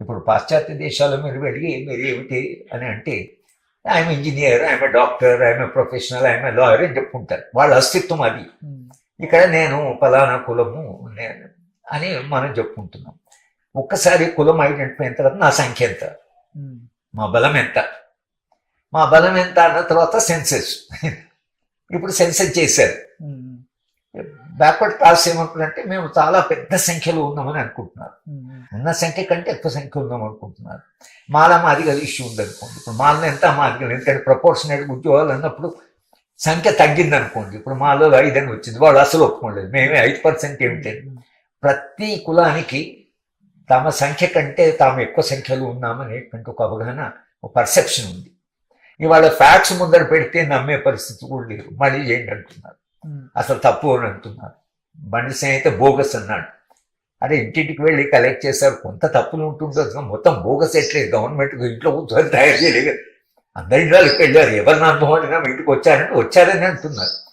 ఇప్పుడు పాశ్చాత్య దేశాల్లో మీరు వెళ్ళి మీరు ఏమిటి అని అంటే I'm engineer I'm doctor I'm professional I'm lawyer అని చెప్పుకుంటారు. వాళ్ళ అస్తిత్వం అది. ఉమ్, ఇక్కడ నేను ఫలానా కులము నేను అని మనం చెప్పుకుంటున్నాం. ఒక్కసారి కులం ఐడెంటిఫై అయిన తర్వాత నా సంఖ్య ఎంత? ఉమ్, మా బలం ఎంత? మా బలం ఎంత అన్న తర్వాత సెన్సెస్. ఇప్పుడు సెన్సెస్ చేశారు. ఉమ్, బ్యాక్వర్డ్ క్లాస్ ఏమంటుందంటే మేము చాలా పెద్ద సంఖ్యలో ఉన్నామని అనుకుంటున్నారు. ఉన్న సంఖ్య కంటే ఎక్కువ సంఖ్య ఉందాం అనుకుంటున్నారు. మాల మాదిగ ఇష్యూ ఉందనుకోండి. ఇప్పుడు మాలో ఎంత మాదిగలు ఎందుకంటే ప్రపోర్షనేట్ ఉద్యోగాలు అన్నప్పుడు సంఖ్య తగ్గింది అనుకోండి ఇప్పుడు మాలో ఐదు అని వచ్చింది. వాళ్ళు అసలు ఒప్పుకోలేదు. మేమే ఐదు పర్సెంట్ ఏమిటని ప్రతి కులానికి తమ సంఖ్య కంటే తాము ఎక్కువ సంఖ్యలో ఉన్నామనేటువంటి ఒక అవగాహన ఒక పర్సెప్షన్ ఉంది. ఇవాళ ఫ్యాక్ట్స్ ముందర పెడితే నమ్మే పరిస్థితి కూడా లేదు. మళ్ళీ చేయండి అంటున్నారు అసలు తప్పు అని అంటున్నారు బండి అయితే బోగస్ అన్నాడు. అరే ఇంటింటికి వెళ్ళి కలెక్ట్ చేశారు. కొంత తప్పులు ఉంటుండొచ్చు మొత్తం బోగస్ ఎట్లేదు గవర్నమెంట్ ఇంట్లో కూర్చొని తయారు చేయలేదు. అందరి ఇళ్ళకి వెళ్ళారు. ఎవరిని అనుభవం ఇంటికి వచ్చారంటే వచ్చారని అంటున్నారు.